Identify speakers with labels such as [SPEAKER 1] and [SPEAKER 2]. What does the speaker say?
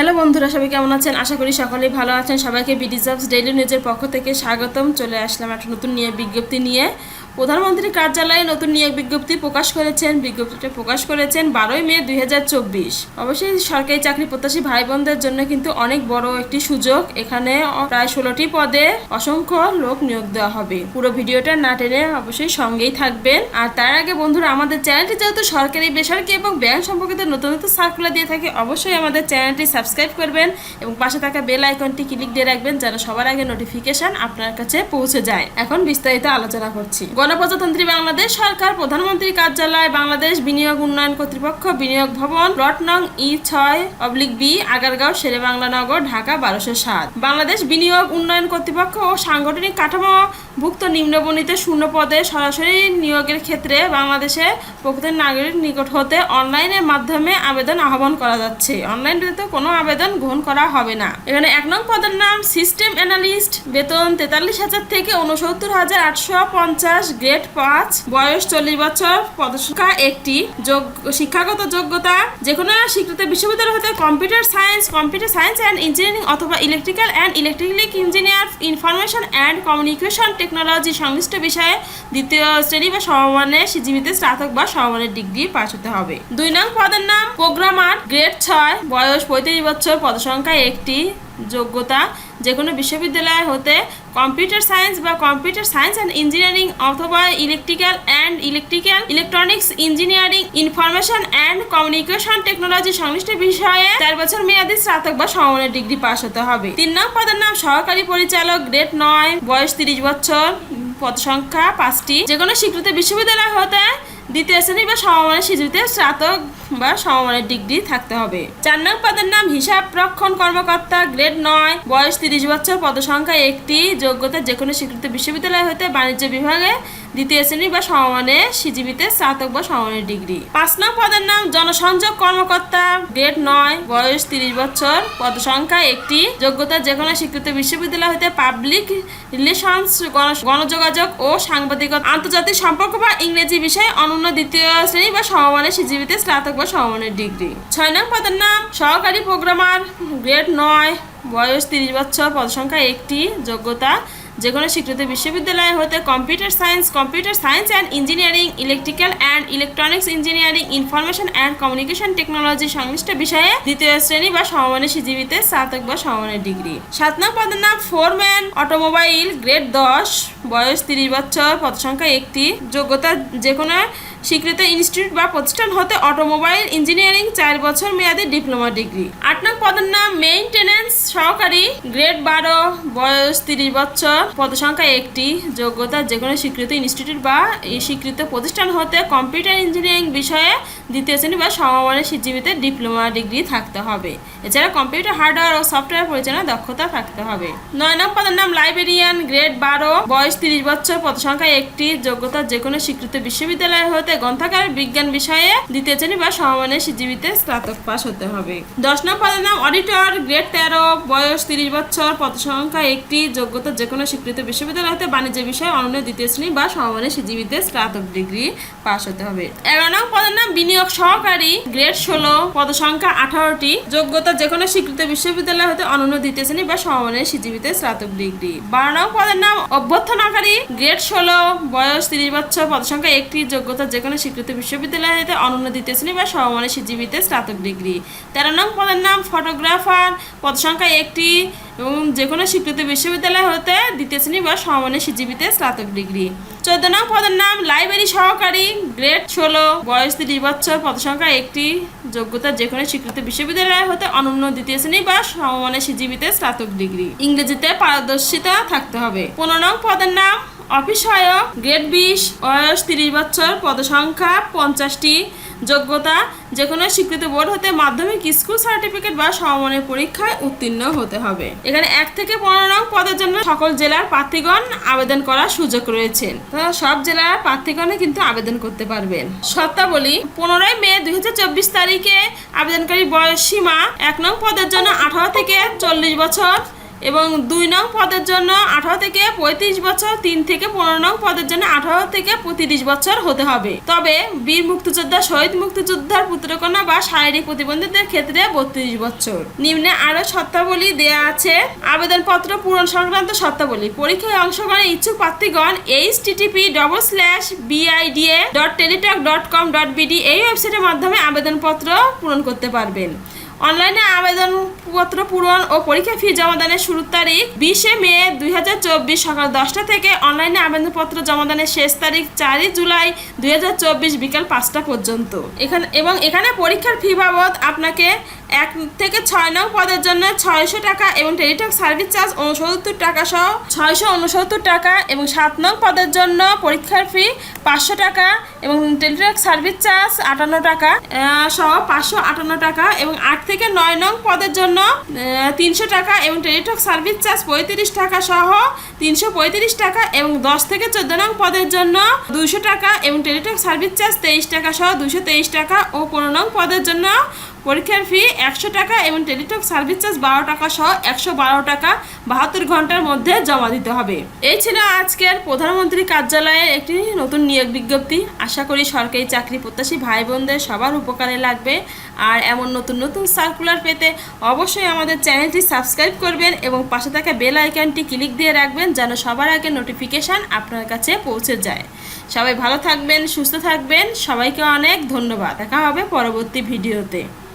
[SPEAKER 1] hello বন্ধুরা সবাই কেমন আছেন আশা করি সকলেই ভালো আছেন সবাইকে বিডিজার্ভস ডেইলি নিউজের পক্ষ থেকে স্বাগতম চলে আসলাম একটা নতুন নিয়োগ বিজ্ঞপ্তি নিয়ে প্রধানমন্ত্রীর কার্যালয়ে নতুন নিয়োগ বিজ্ঞপ্তি প্রকাশ করেছেন বিজ্ঞপ্তিটা প্রকাশ করেছেন বারোই মে দুই অবশ্যই সরকারি চাকরি প্রত্যাশী ভাই বোনদের জন্য কিন্তু অনেক বড় একটি সুযোগ এখানে প্রায় ষোলোটি পদে অসংখ্য লোক নিয়োগ দেওয়া হবে পুরো ভিডিওটা না টেনে অবশ্যই সঙ্গেই থাকবেন আর তার আগে বন্ধুরা আমাদের চ্যানেলটি যেহেতু সরকারি বেসরকারি এবং ব্যাংক সম্পর্কিত নতুন নতুন সার্কুলার দিয়ে থাকে অবশ্যই আমাদের চ্যানেলটি সাবস্ক্রাইব সাবস্ক্রাইব করবেন এবং পাশে থাকা বেল আইকনটি ক্লিক দিয়ে রাখবেন যেন সবার আগে নোটিফিকেশন আপনার কাছে পৌঁছে যায় এখন বিস্তারিত আলোচনা করছি গণপ্রজাতন্ত্রী বাংলাদেশ সরকার প্রধানমন্ত্রী কার্যালয় বাংলাদেশ বিনিয়োগ উন্নয়ন কর্তৃপক্ষ বিনিয়োগ ভবন রটনং নং ই ছয় অবলিক বি আগারগাঁও বাংলা নগর ঢাকা বারোশো সাত বাংলাদেশ বিনিয়োগ উন্নয়ন কর্তৃপক্ষ ও সাংগঠনিক কাঠামোভুক্ত নিম্নবণিত শূন্য পদে সরাসরি নিয়োগের ক্ষেত্রে বাংলাদেশে প্রকৃত নাগরিক নিকট হতে অনলাইনের মাধ্যমে আবেদন আহ্বান করা যাচ্ছে অনলাইন তো কোনো আবেদন গ্রহণ করা হবে না এখানে এক নং পদের নাম সিস্টেম অ্যানালিস্ট বেতন তেতাল্লিশ হাজার থেকে উনসত্তর হাজার আটশো পঞ্চাশ গ্রেড পাঁচ বয়স চল্লিশ বছর পদসংখ্যা একটি শিক্ষাগত যোগ্যতা যে কোনো স্বীকৃত বিশ্ববিদ্যালয় হতে computer science computer science and engineering অথবা electrical and electric engineer information and communication technology সংশ্লিষ্ট বিষয়ে দ্বিতীয় শ্রেণী বা সমমানের সিজিবিতে স্নাতক বা সমমানের ডিগ্রি পাশ হতে হবে দুই নং পদের নাম প্রোগ্রামার গ্রেড ছয় বয়স পঁয়ত্রিশ পঁচিশ বছর পদসংখ্যা একটি যোগ্যতা যে কোনো বিশ্ববিদ্যালয় হতে কম্পিউটার সায়েন্স বা কম্পিউটার সায়েন্স অ্যান্ড ইঞ্জিনিয়ারিং অথবা electrical and electrical electronics engineering information and communication technology সংশ্লিষ্ট বিষয়ে চার বছর মেয়াদি স্নাতক বা সমনের ডিগ্রি পাশ হতে হবে তিন নং পদের নাম সহকারী পরিচালক গ্রেড নয় বয়স তিরিশ বছর পদ সংখ্যা পাঁচটি যে কোনো স্বীকৃত বিশ্ববিদ্যালয় হতে দ্বিতীয় শ্রেণী বা সমমানের শিশুদের স্নাতক বা সমমানের ডিগ্রি থাকতে হবে চার নং পদের নাম হিসাব রক্ষণ কর্মকর্তা গ্রেড নয় বয়স তিরিশ বছর পদসংখ্যা একটি যোগ্যতা যে কোনো স্বীকৃত বিশ্ববিদ্যালয় হতে বাণিজ্য বিভাগে দ্বিতীয় শ্রেণী বা সমমানে সিজিবিতে স্নাতক বা সমমানের ডিগ্রি পাঁচ নং পদের নাম জনসংযোগ কর্মকর্তা গ্রেড নয় বয়স তিরিশ বছর পদ সংখ্যা একটি যোগ্যতা যে কোনো স্বীকৃত বিশ্ববিদ্যালয় হতে পাবলিক রিলেশনস গণযোগাযোগ ও সাংবাদিক আন্তর্জাতিক সম্পর্ক বা ইংরেজি বিষয়ে অনন্য দ্বিতীয় শ্রেণী বা সমমানে সিজিবিতে স্নাতক বা সমমানের ডিগ্রি ছয় নং পদের নাম সহকারী প্রোগ্রামার গ্রেড নয় বয়স তিরিশ বছর পদ সংখ্যা একটি যোগ্যতা যে কোনো স্বীকৃত বিশ্ববিদ্যালয় হতে computer science computer science and engineering electrical and electronics engineering information and communication technology সংশ্লিষ্ট বিষয়ে দ্বিতীয় শ্রেণী বা সমমানের সিজিবিতে স্নাতক বা সমমানের ডিগ্রি সাত নং পদের নাম ফোরম্যান অটোমোবাইল গ্রেড দশ বয়স তিরিশ বছর পদ সংখ্যা একটি যোগ্যতা যে কোনো স্বীকৃত ইনস্টিটিউট বা প্রতিষ্ঠান হতে অটোমোবাইল ইঞ্জিনিয়ারিং চার বছর মেয়াদে ডিপ্লোমা ডিগ্রি আট নং পদের নাম মেইনটেনেন্স সহকারী গ্রেড বারো বয়স তিরিশ বছর পদসংখ্যা একটি যোগ্যতা যে কোনো স্বীকৃত ইনস্টিটিউট বা স্বীকৃত প্রতিষ্ঠান হতে কম্পিউটার ইঞ্জিনিয়ারিং বিষয়ে দ্বিতীয় শ্রেণী বা সমমানের সীজীবিতে ডিপ্লোমা ডিগ্রি থাকতে হবে এছাড়া কম্পিউটার হার্ডওয়্যার ও সফটওয়্যার পরিচালনা দক্ষতা থাকতে হবে নয় নম্বর পদের নাম লাইব্রেরিয়ান গ্রেড বারো বয়স তিরিশ বছর পদসংখ্যা একটি যোগ্যতা যে কোনো স্বীকৃত বিশ্ববিদ্যালয় হতে গ্রন্থাগার বিজ্ঞান বিষয়ে দ্বিতীয় শ্রেণী বা সমমানের সীজীবিতে স্নাতক পাস হতে হবে দশ নম্বর পদের নাম অডিটর গ্রেড তেরো বয়স তিরিশ বছর পদসংখ্যা একটি যোগ্যতা যে কোনো স্বীকৃত বিশ্ববিদ্যালয় হতে বাণিজ্য বিষয়ে অনন্য দ্বিতীয় শ্রেণী বা সমমানের সিজিবিতে স্নাতক ডিগ্রি পাশ হতে হবে এগারো নং পদের নাম বিনিয়োগ সহকারী গ্রেড ষোলো পদ সংখ্যা আঠারোটি যোগ্যতা যে কোনো স্বীকৃত বিশ্ববিদ্যালয় হতে অনন্য দ্বিতীয় শ্রেণী বা সমমানের সিজিবিতে স্নাতক ডিগ্রি বারো নং পদের নাম অভ্যর্থনাকারী গ্রেড ষোলো বয়স তিরিশ বছর পদ সংখ্যা একটি যোগ্যতা যে কোনো স্বীকৃত বিশ্ববিদ্যালয় হতে অনন্য দ্বিতীয় শ্রেণী বা সমমানের সিজিবিতে স্নাতক ডিগ্রি তেরো নং পদের নাম ফটোগ্রাফার পদ সংখ্যা একটি এবং যে কোনো স্বীকৃত বিশ্ববিদ্যালয় হতে দ্বিতীয় শ্রেণী বা সমানে সিজিবিতে স্নাতক ডিগ্রি চোদ্দ নং পদের নাম লাইব্রেরি সহকারী গ্রেড ষোলো বয়স তিরিশ বছর পদসংখ্যা একটি যোগ্যতা যে কোনো স্বীকৃত বিশ্ববিদ্যালয় হতে অনন্য দ্বিতীয় শ্রেণী বা সমমানের সিজিবিতে স্নাতক ডিগ্রি ইংরেজিতে পারদর্শিতা থাকতে হবে পনেরো নং পদের নাম অফিস সহায়ক গ্রেড বিশ বয়স তিরিশ বছর পদসংখ্যা পঞ্চাশটি যোগ্যতা যে কোনো স্বীকৃত বোর্ড হতে মাধ্যমিক স্কুল সার্টিফিকেট বা সমমানের পরীক্ষায় উত্তীর্ণ হতে হবে এখানে এক থেকে পনেরো নং পদের জন্য সকল জেলার প্রার্থীগণ আবেদন করার সুযোগ রয়েছে সব জেলার প্রার্থীগণে কিন্তু আবেদন করতে পারবেন শর্তাবলী পনেরোই মে দুই তারিখে আবেদনকারী বয়স সীমা এক নং পদের জন্য আঠারো থেকে চল্লিশ বছর এবং দুই নং পদের জন্য আঠারো থেকে পঁয়ত্রিশ বছর তিন থেকে পনেরো নং পদের জন্য আঠারো থেকে পঁয়ত্রিশ বছর হতে হবে তবে বীর মুক্তিযোদ্ধা শহীদ মুক্তিযোদ্ধার পুত্রকন্যা বা শারীরিক প্রতিবন্ধীদের ক্ষেত্রে বত্রিশ বছর নিম্নে আরও শর্তাবলী দেয়া আছে আবেদনপত্র পূরণ সংক্রান্ত শর্তাবলী পরীক্ষায় অংশগ্রহণের ইচ্ছুক প্রার্থীগণ HTTP double slash BIDA dot Teletalk dot com dot BD এই ওয়েবসাইটের মাধ্যমে আবেদনপত্র পূরণ করতে পারবেন অনলাইনে আবেদন পত্র পূরণ ও পরীক্ষা ফি জমা দানের শুরুর তারিখ বিশে মে দুই সকাল দশটা থেকে অনলাইনে আবেদনপত্র জমা দানের শেষ তারিখ চারই জুলাই দুই বিকাল পাঁচটা পর্যন্ত এখানে এবং এখানে পরীক্ষার ফি বাবদ আপনাকে এক থেকে ছয় নং পদের জন্য ছয়শো টাকা এবং টেলিটক সার্ভিস চার্জ উনসত্তর টাকা সহ ছয়শো উনসত্তর টাকা এবং সাত নং পদের জন্য পরীক্ষার ফি পাঁচশো টাকা এবং টেলিটক সার্ভিস চার্জ আটান্ন টাকা সহ পাঁচশো আটান্ন টাকা এবং আট থেকে নয় নং পদের জন্য জন্য তিনশো টাকা এবং টেলিটক সার্ভিস চার্জ পঁয়ত্রিশ টাকা সহ তিনশো পঁয়ত্রিশ টাকা এবং দশ থেকে চোদ্দ নং পদের জন্য দুশো টাকা এবং টেলিটক সার্ভিস চার্জ তেইশ টাকা সহ দুশো তেইশ টাকা ও পনেরো নং পদের জন্য পরীক্ষার ফি একশো টাকা এবং টেলিটক সার্ভিস চার্জ বারো টাকা সহ একশো বারো টাকা বাহাত্তর ঘন্টার মধ্যে জমা দিতে হবে এই ছিল আজকের প্রধানমন্ত্রী কার্যালয়ের একটি নতুন নিয়োগ বিজ্ঞপ্তি আশা করি সরকারি চাকরি প্রত্যাশী ভাই বোনদের সবার উপকারে লাগবে আর এমন নতুন নতুন সার্কুলার পেতে অবশ্যই আমাদের চ্যানেলটি সাবস্ক্রাইব করবেন এবং পাশে থাকা বেল আইকনটি ক্লিক দিয়ে রাখবেন যেন সবার আগে নোটিফিকেশান আপনার কাছে পৌঁছে যায় সবাই ভালো থাকবেন সুস্থ থাকবেন সবাইকে অনেক ধন্যবাদ দেখা হবে পরবর্তী ভিডিওতে